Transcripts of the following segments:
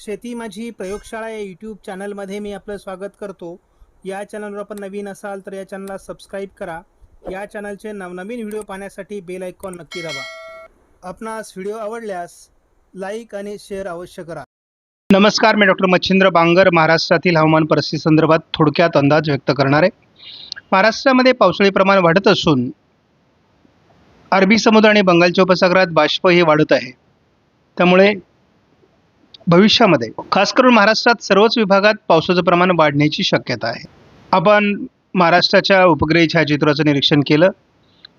शेती माझी प्रयोगशाळा या यूट्यूब चॅनलमध्ये मी आपलं स्वागत करतो. या चॅनलवर आपण नवीन असाल तर या चॅनलला सबस्क्राईब करा. या चॅनलचे नवनवीन व्हिडिओ पाहण्यासाठी बेल आयकॉन नक्की दाबा. आपणास व्हिडिओ आवडल्यास लाईक आणि शेअर अवश्य करा. नमस्कार मी डॉक्टर मच्छिंद्र बांगर महाराष्ट्रातील हवामान परिस्थितीसंदर्भात थोडक्यात अंदाज व्यक्त करणार. आहे महाराष्ट्रामध्ये पावसाळी प्रमाण वाढत असून अरबी समुद्र आणि बंगालच्या उपसागरात बाष्प हे वाढत आहे. त्यामुळे भविष्यामध्ये खास करून महाराष्ट्रात सर्वच विभागात पावसाचं प्रमाण वाढण्याची शक्यता आहे. आपण महाराष्ट्राच्या उपग्रही छायाचित्राचं निरीक्षण केलं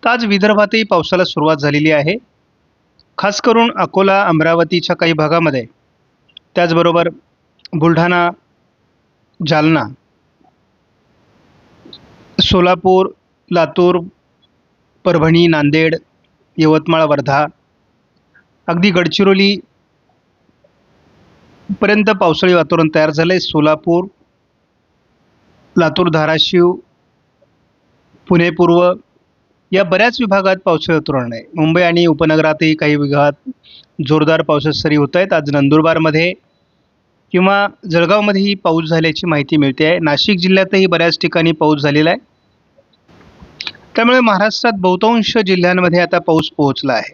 तर आज विदर्भातही पावसाला सुरुवात झालेली आहे. खास करून अकोला अमरावतीच्या काही भागामध्ये त्याचबरोबर बुलढाणा जालना सोलापूर लातूर परभणी नांदेड यवतमाळ वर्धा अगदी गडचिरोली पर्यंत पावसाळी वातावरण तयार झालं आहे सोलापूर लातूर धाराशिव पुणे पूर्व या बऱ्याच विभागात पावसाळी वातावरण आहे. मुंबई आणि उपनगरातही काही विभागात जोरदार पावसाच्या सरी होत आहेत. आज नंदुरबारमध्ये किंवा जळगावमध्येही पाऊस झाल्याची माहिती मिळते आहे. नाशिक जिल्ह्यातही बऱ्याच ठिकाणी पाऊस झालेला आहे. त्यामुळे महाराष्ट्रात बहुतांश जिल्ह्यांमध्ये आता पाऊस पोहोचला आहे.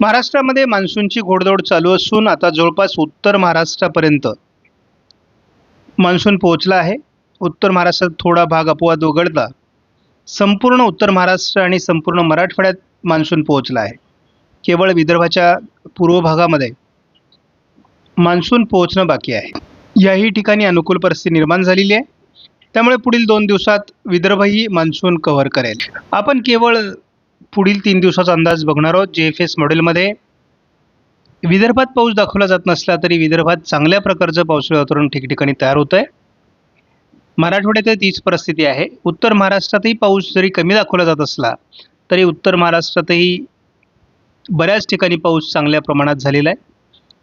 महाराष्ट्रामध्ये मान्सूनची घोडदौड चालू असून आता जवळपास उत्तर महाराष्ट्रापर्यंत मान्सून पोहोचला आहे. उत्तर महाराष्ट्रात थोडा भाग अपवाद वगळता संपूर्ण उत्तर महाराष्ट्र आणि संपूर्ण मराठवाड्यात मान्सून पोहोचला आहे. केवळ विदर्भाच्या पूर्व भागामध्ये मान्सून पोहोचणं बाकी आहे. याही ठिकाणी अनुकूल परिस्थिती निर्माण झालेली आहे. त्यामुळे पुढील दोन दिवसात विदर्भही मान्सून कव्हर करेल. आपण केवळ पुढील तीन दिवसाचा अंदाज बघणार आहोत. जे एफ एस मॉडेलमध्ये विदर्भात पाऊस दाखवला जात नसला तरी विदर्भात चांगल्या प्रकारचं पावसाळी वातावरण ठिकठिकाणी तयार होतं आहे मराठवाड्यातही तीच परिस्थिती आहे. उत्तर महाराष्ट्रातही पाऊस जरी कमी दाखवला जात असला तरी उत्तर महाराष्ट्रातही बऱ्याच ठिकाणी पाऊस चांगल्या प्रमाणात झालेला आहे.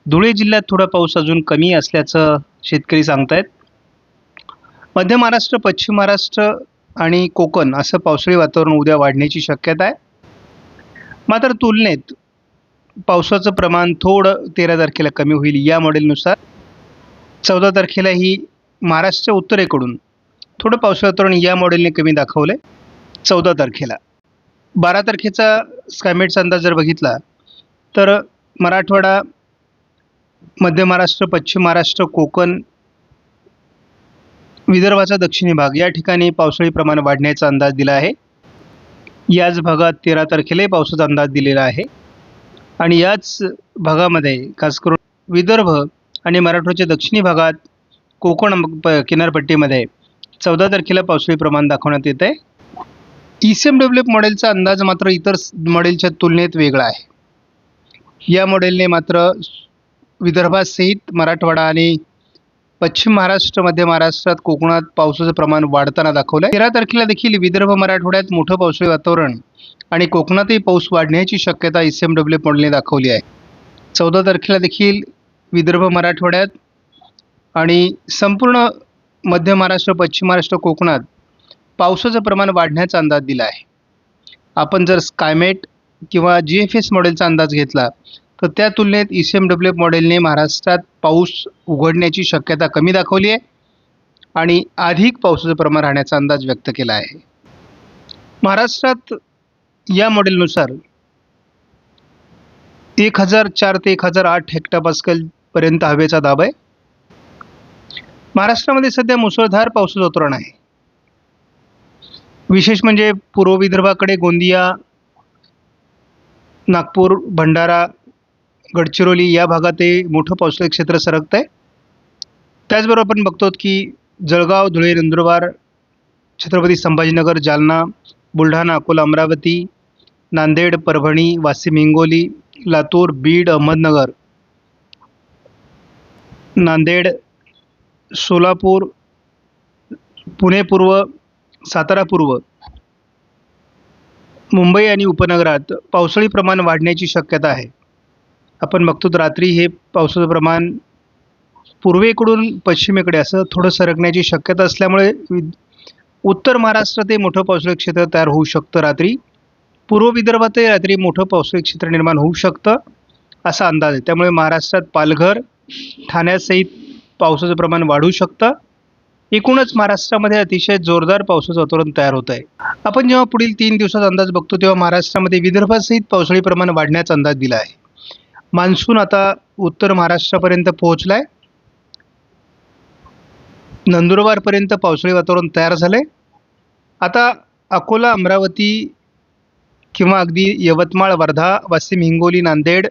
धुळे जिल्ह्यात थोडा पाऊस अजून कमी असल्याचं शेतकरी सांगतायत. मध्य महाराष्ट्र पश्चिम महाराष्ट्र आणि कोकण असं पावसाळी वातावरण उद्या वाढण्याची शक्यता आहे. मात्र तुलनेत पावसाचं प्रमाण थोडं तेरा तारखेला कमी होईल या मॉडेलनुसार चौदा तारखेला ही महाराष्ट्र उत्तरेकडून थोडं पावसाळा वातावरण या मॉडेलने कमी दाखवलं आहे चौदा तारखेला. बारा तारखेचा स्कायमेटचा अंदाज जर बघितला तर मराठवाडा मध्य महाराष्ट्र पश्चिम महाराष्ट्र कोकण विदर्भाचा दक्षिणी भाग या ठिकाणी पावसाळी प्रमाण वाढण्याचा अंदाज दिला आहे. याच भागात तेरा तारखेलाही पावसाचा अंदाज दिलेला आहे. आणि याच भागामध्ये खास करून विदर्भ आणि मराठवाड्याच्या दक्षिणी भागात कोकण प किनारपट्टीमध्ये चौदा तारखेला पावसाळी प्रमाण दाखवण्यात येत आहे ई सी एम डेव्हलप मॉडेलचा अंदाज मात्र इतर मॉडेलच्या तुलनेत वेगळा आहे. या मॉडेलने मात्र विदर्भासहित मराठवाडा आणि पश्चिम महाराष्ट्र मध्य महाराष्ट्रात कोकणात पावसाचं प्रमाण वाढताना दाखवलं आहे तेरा तारखेला देखील विदर्भ मराठवाड्यात मोठं पावसाळी वातावरण आणि कोकणातही पाऊस वाढण्याची शक्यता एस एम डब्ल्यू मॉडेलने दाखवली आहे. चौदा तारखेला देखील विदर्भ मराठवाड्यात आणि संपूर्ण मध्य महाराष्ट्र पश्चिम महाराष्ट्र कोकणात पावसाचं प्रमाण वाढण्याचा अंदाज दिला आहे. आपण जर स्कायमेट किंवा जी एफ एस मॉडेलचा अंदाज घेतला तर त्या तुलनेत E C M W F मॉडेलने महाराष्ट्रात पाऊस उघडण्याची शक्यता कमी दाखवली आहे आणि अधिक पावसाचं प्रमाण राहण्याचा अंदाज व्यक्त केला आहे. महाराष्ट्रात या मॉडेलनुसार एक हजार चार ते एक हजार आठ हेक्टापास्कलपर्यंत हवेचा दाब आहे. महाराष्ट्रामध्ये सध्या मुसळधार पावसाचं वातावरण आहे. विशेष म्हणजे पूर्व विदर्भाकडे गोंदिया नागपूर भंडारा गडचिरोली या भागातही मोठं पावसाळी क्षेत्र सरकतं आहे त्याचबरोबर आपण बघतो की जळगाव धुळे नंदुरबार छत्रपती संभाजीनगर जालना बुलढाणा अकोला अमरावती नांदेड परभणी वाशिम हिंगोली लातूर बीड अहमदनगर नांदेड सोलापूर पुणे पूर्व सातारा पूर्व मुंबई आणि उपनगरात पावसाळी प्रमाण वाढण्याची शक्यता आहे. आपण बघतो रात्री हे पावसाचं प्रमाण पूर्वेकडून पश्चिमेकडे असं थोडं सरकण्याची शक्यता असल्यामुळे उत्तर उत्तर महाराष्ट्रातही मोठं पावसाळी क्षेत्र तयार होऊ शकतं रात्री. पूर्व विदर्भातही रात्री मोठं पावसाळी क्षेत्र निर्माण होऊ शकतं असा अंदाज आहे. त्यामुळे महाराष्ट्रात पालघर ठाण्यासहित पावसाचं प्रमाण वाढू शकतं. एकूणच महाराष्ट्रामध्ये अतिशय जोरदार पावसाचं वातावरण तयार होत आहे. आपण जेव्हा पुढील तीन दिवसात अंदाज बघतो तेव्हा महाराष्ट्रामध्ये विदर्भासहित पावसाळी प्रमाण वाढण्याचा अंदाज दिला आहे. मान्सून आता उत्तर महाराष्ट्रापर्यंत पोहोचला आहे नंदुरबारपर्यंत पावसाळी वातावरण तयार झालं आहे आता अकोला अमरावती किंवा अगदी यवतमाळ वर्धा वाशिम हिंगोली नांदेड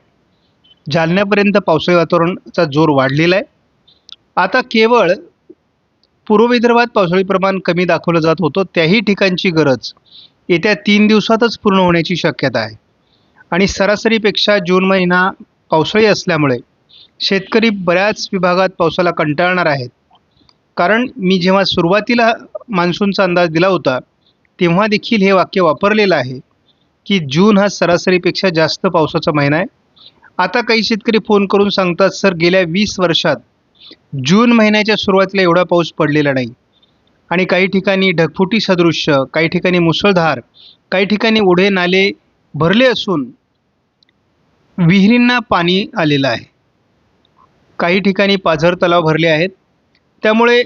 जालन्यापर्यंत पावसाळी वातावरणाचा जोर वाढलेला आहे. आता केवळ पूर्व विदर्भात पावसाळी प्रमाण कमी दाखवलं जात होतं त्याही ठिकाणची गरज येत्या तीन दिवसातच पूर्ण होण्याची शक्यता आहे. आणि सरासरीपेक्षा जून महिना पावसाळी असल्यामुळे शेतकरी बऱ्याच विभागात पावसाला कंटाळणार आहेत. कारण मी जेव्हा सुरुवातीला मान्सूनचा अंदाज दिला होता तेव्हा देखील हे वाक्य वापरलेलं आहे की जून हा सरासरीपेक्षा जास्त पावसाचा महिना आहे. आता काही शेतकरी फोन करून सांगतात सर गेल्या वीस वर्षात जून महिन्याच्या सुरुवातीला एवढा पाऊस पडलेला नाही. आणि काही ठिकाणी ढगफुटी सदृश्य काही ठिकाणी मुसळधार काही ठिकाणी ओढे नाले भरले असून विहिरींना पाणी आलेलं आहे. काही ठिकाणी पाझर तलाव भरले आहेत. त्यामुळे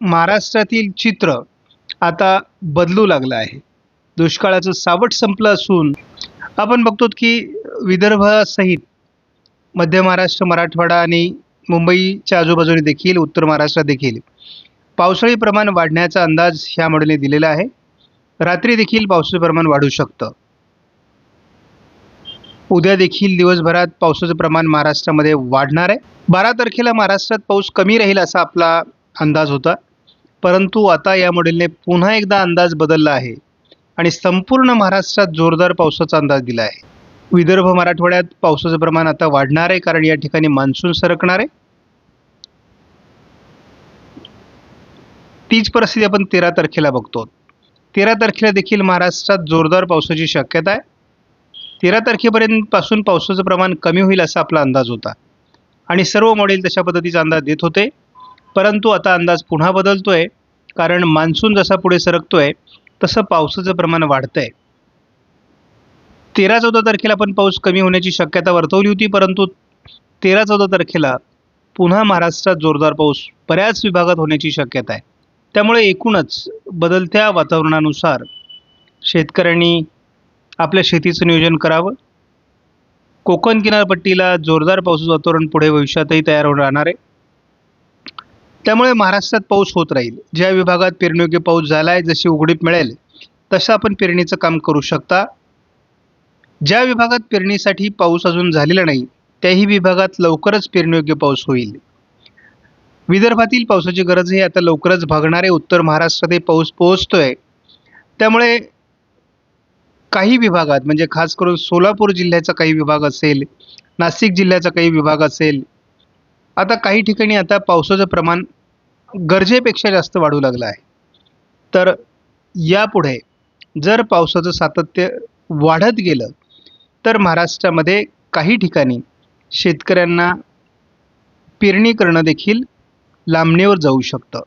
महाराष्ट्रातील चित्र आता बदलू लागलं आहे. दुष्काळाचं सावट संपलं असून आपण बघतो की विदर्भासहित मध्य महाराष्ट्र मराठवाडा आणि मुंबईच्या आजूबाजूने देखील उत्तर महाराष्ट्रात देखील पावसाळी प्रमाण वाढण्याचा अंदाज ह्या मॉडेलने दिलेला आहे. रात्री देखील पावसाचं प्रमाण वाढू शकतं. उद्या देखील दिवसभरात पावसाचं प्रमाण महाराष्ट्रामध्ये वाढणार आहे. बारा तारखेला महाराष्ट्रात पाऊस कमी राहील असा आपला अंदाज होता. परंतु आता या मॉडेलने पुन्हा एकदा अंदाज बदलला आहे. आणि संपूर्ण महाराष्ट्रात जोरदार पावसाचा अंदाज दिला आहे. विदर्भ मराठवाड्यात पावसाचं प्रमाण आता वाढणार आहे कारण या ठिकाणी मान्सून सरकणार आहे. तीच परिस्थिती आपण तेरा तारखेला बघतो. तेरा तारखेला देखील महाराष्ट्रात जोरदार पावसाची शक्यता आहे. तेरा तारखेपर्यंत पासून पावसाचं प्रमाण कमी होईल असा आपला अंदाज होता. आणि सर्व मॉडेल तशा पद्धतीचा अंदाज देत होते. परंतु आता अंदाज पुन्हा बदलतो आहे कारण मान्सून जसा पुढे सरकतो आहे तसं पावसाचं प्रमाण वाढतं आहे तेरा चौदा तारखेला पण पाऊस कमी होण्याची शक्यता वर्तवली होती परंतु तेरा चौदा तारखेला पुन्हा महाराष्ट्रात जोरदार पाऊस बऱ्याच विभागात होण्याची शक्यता आहे. त्यामुळे एकूणच बदलत्या वातावरणानुसार शेतकऱ्यांनी आपल्या शेतीचं नियोजन करावं. कोकण किनारपट्टीला जोरदार पावसाचं वातावरण पुढे भविष्यातही तयार होऊन राहणार आहे. त्यामुळे महाराष्ट्रात पाऊस होत राहील. ज्या विभागात पेरणीयोग्य पाऊस झाला आहे जशी उघडीप मिळेल तसं आपण पेरणीचं काम करू शकता. ज्या विभागात पेरणीसाठी पाऊस अजून झालेला नाही त्याही विभागात लवकरच पेरणीयोग्य पाऊस होईल. विदर्भातील पावसाची गरजही आता लवकरच भागणार आहे. उत्तर महाराष्ट्रातही पाऊस पोहोचतोय. त्यामुळे काही विभागात म्हणजे खास करून सोलापूर जिल्ह्याचा काही विभाग असेल नाशिक जिल्ह्याचा काही विभाग असेल आता काही ठिकाणी आता पावसाचं प्रमाण गरजेपेक्षा जास्त वाढू लागलं आहे. तर यापुढे जर पावसाचं सातत्य वाढत गेलं तर महाराष्ट्रामध्ये काही ठिकाणी शेतकऱ्यांना पेरणी करणं देखील लांबणीवर जाऊ शकतं.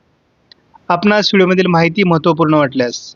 आपणास व्हिडिओमधील माहिती महत्त्वपूर्ण वाटल्यास